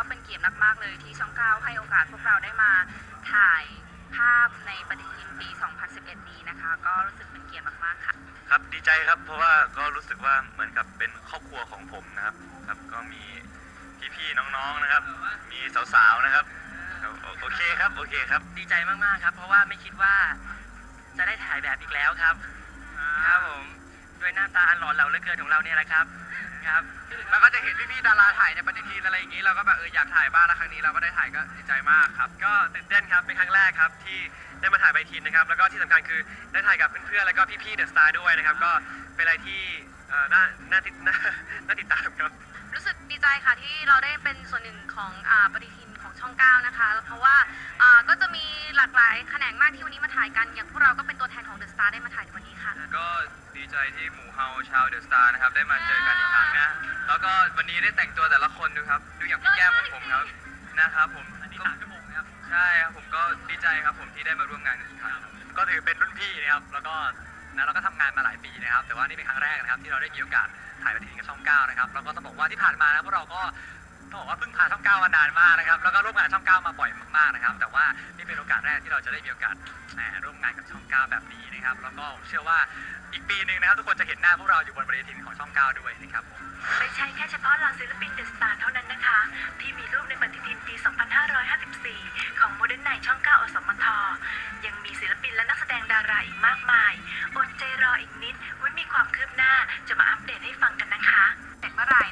ที่ช่องเก้าให้โอกาสพวกเราได้มาถ่ายภาพในปฏิทินปี 2011 นี้นะคะ ก็รู้สึกเป็นเกียรติมาก ๆ ค่ะ ครับดีใจครับเพราะว่าก็รู้สึกว่าเหมือนกับเป็นครอบครัวของผมนะครับครับก็มีพี่ๆน้องๆนะครับ มีสาวๆนะครับครับโอโอเคครับโอเคครับดีใจมากๆครับ เพราะว่าไม่คิดว่าจะได้ถ่ายแบบอีกแล้วครับ ครับผมด้วยหน้าตาอันหล่อเหลาเหลือเกินของเราเนี่ยแหละครับ ครับแล้วก็จะเห็นพี่ๆดาราถ่ายในปฏิทินอะไรอย่างนี้เราก็แบบเอออยากถ่ายบ้างแล้วครั้งนี้เราก็ได้ถ่ายก็ดีใจมากครับ ก็ตื่นเต้นครับเป็นครั้งแรกครับที่ได้มาถ่ายใบทีนนะครับ แล้วก็ที่สำคัญคือได้ถ่ายกับเพื่อนๆแล้วก็พี่ๆเดอะสตาร์ด้วยนะครับ ก็เป็นอะไรที่เอ่อน่าน่าติดน่าน่าติดตามครับ รู้สึกดีใจค่ะที่เราได้เป็นส่วนหนึ่งของอาปฏิทินของช่อง 9 นะคะ เพราะว่าอ่าก็จะมีหลากหลายแขนงมากที่วันนี้มาถ่ายกัน อย่างพวกเราก็เป็นตัวแทนของเดอะสตาร์ได้มาถ่ายในวันนี้ค่ะ ก็ดี ใจที่หมู่เฮาชาวเดอะสตาร์นะครับได้มาเจอกันอีกครั้งนะ แล้วก็วันนี้ได้แต่งตัวแต่ละคนดูครับ ดูอย่างพี่แก้มของผมครับนะครับผมอันนี้สามชั่วโมงนะครับ ใช่ครับผมก็ดีใจครับผมที่ได้มาร่วมงานกันอีกครั้งก็ถือเป็นรุ่นพี่นะครับ แล้วก็นะเราก็ทำงานมาหลายปีนะครับ แต่ว่านี่เป็นครั้งแรกนะครับที่เราได้มีโอกาสถ่ายปฏิทินกับช่อง9นะครับ แล้วก็ต้องบอกว่าที่ผ่านมานะพวกเราก็ ต้องบอกว่าเพิ่งพาช่อง9มานานมากนะครับ แล้วก็ร่วมงานช่องเก้ามาบ่อยมากๆนะครับ แต่ว่านี่เป็นโอกาสแรกที่เราจะได้มีโอกาสแหมร่วมงานกับช่องเก้าแบบนี้นะครับ แล้วก็ผมเชื่อว่าอีกปีหนึ่งนะครับทุกคนจะเห็นหน้าพวกเราอยู่บนปฏิทินของช่องเก้าด้วยนะครับผม ไม่ใช่แค่เฉพาะเหล่าศิลปินเดอะสตาร์เท่านั้นนะคะ ที่มีรูป